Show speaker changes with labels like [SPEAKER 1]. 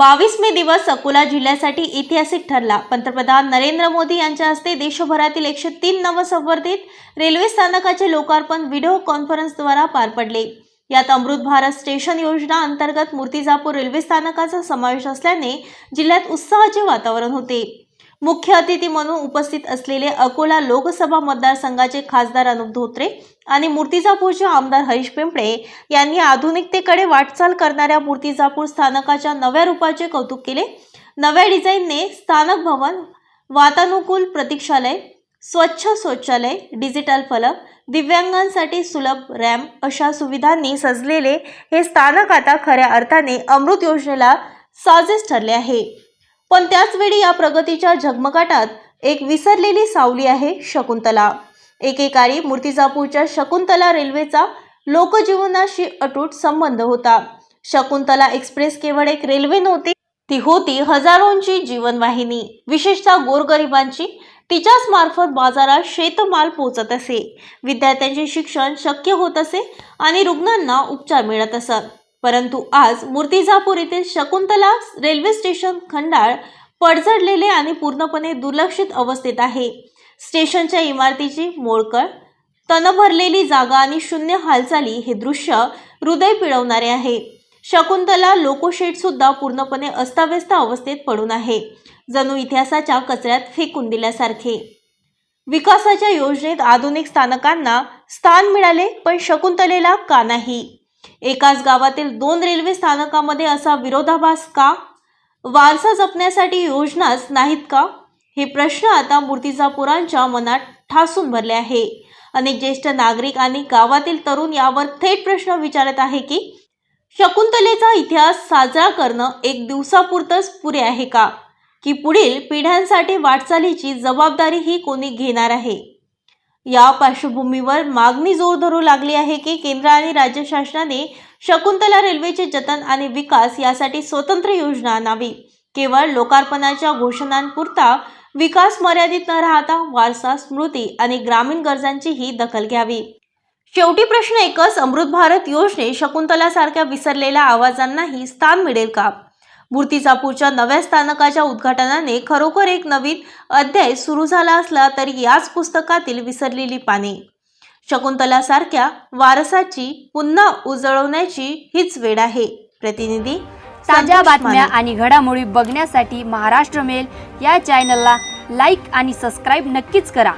[SPEAKER 1] बावीस मे दिवस अकोला जिल्ह्यासाठी ऐतिहासिक ठरला. पंतप्रधान नरेंद्र मोदी यांच्या हस्ते देशभरातील एकशे तीन नवसंवर्धित रेल्वे स्थानकाचे लोकार्पण व्हिडिओ कॉन्फरन्सद्वारा पार पडले. यात अमृत भारत स्टेशन योजना अंतर्गत मूर्तिजापूर रेल्वे स्थानकाचा समावेश असल्याने जिल्ह्यात उत्साहाचे वातावरण होते. मुख्य अतिथी म्हणून उपस्थित असलेले अकोला लोकसभा मतदारसंघाचे खासदार अनुप धोत्रे आणि मूर्तिजापूरचे आमदार हरीश पिंपळे यांनी आधुनिकतेकडे वाटचाल करणाऱ्या मूर्तिजापूर स्थानकाच्या नव्या रूपाचे कौतुक केले. नव्या डिझाईनने स्थानक भवन वातानुकूल प्रतीक्षालय स्वच्छ शौचालय डिजिटल फलक दिव्यांगांसाठी सुलभ रॅम्प अशा सुविधांनी सजलेले हे स्थानक आता खऱ्या अर्थाने अमृत योजनेला साजेस ठरले आहे. पण त्याचवेळी या प्रगतीच्या झगमगाटात एक विसरलेली सावली आहे शकुंतला. एकेकाळी मूर्तिजापूरच्या शकुंतला रेल्वेचा लोकजीवनाशी अटूट संबंध होता. शकुंतला एक्सप्रेस केवळ एक रेल्वे नव्हती ती होती हजारोंची जीवनवाहिनी. विशेषतः गोरगरिबांची. तिच्याच मार्फत बाजारात शेतमाल पोचत असे. विद्यार्थ्यांचे शिक्षण शक्य होत असे आणि रुग्णांना उपचार मिळत असत. परंतु आज मूर्तिजापूर येथील शकुंतला रेल्वे स्टेशन खंडाळ पडझडलेले आणि पूर्णपणे दुर्लक्षित अवस्थेत आहे. स्टेशनच्या इमारतीची मोडकळ तण भरलेली जागा आणि शून्य हालचाली हे दृश्य हृदय पिळवणारे आहे. शकुंतला लोकोशेड सुद्धा पूर्णपणे अस्ताव्यस्त अवस्थेत पडून आहे. जणू इतिहासाच्या कचऱ्यात फेकून दिल्यासारखे. विकासाच्या योजनेत आधुनिक स्थानकांना स्थान मिळाले पण शकुंतलेला का नाही? एकाच गावातील दोन रेल्वे स्थानकामध्ये असा विरोधाभास का? वारसा जपण्यासाठी योजनाच नाहीत का? हे प्रश्न आता मूर्तिजापुरांच्या मनात ठासून भरले आहे. अनेक ज्येष्ठ नागरिक आणि गावातील तरुण यावर थेट प्रश्न विचारत आहे की शकुंतलेचा इतिहास साजरा करणं एक दिवसापुरतंच पुरे आहे का? की पुढील पिढ्यांसाठी वाटचालीची जबाबदारी ही कोणी घेणार आहे? या पार्श्वभूमीवर मागणी जोर धरू लागली आहे की केंद्र आणि राज्य शासनाने शकुंतला रेल्वेचे जतन आणि विकास यासाठी स्वतंत्र योजना आणावी. केवळ लोकार्पणाच्या घोषणांपुरता विकास मर्यादित न राहता वारसा स्मृती आणि ग्रामीण गरजांचीही दखल घ्यावी. शेवटी प्रश्न एकच अमृत भारत योजने शकुंतलासारख्या विसरलेल्या आवाजांनाही स्थान मिळेल का? मूर्तिजापूरच्या नव्या स्थानकाच्या उद्घाटनाने खरोखर एक नवीन अध्याय सुरू झाला असला तरी याच पुस्तकातील विसरलेली पाने. शकुंतलासारख्या वारसाची पुन्हा उजळवण्याची हीच वेळ आहे. प्रतिनिधी
[SPEAKER 2] ताज्या बातम्या. आणि घडामोडी बघण्यासाठी महाराष्ट्र मेल या चॅनलला लाईक आणि सबस्क्राईब नक्कीच करा.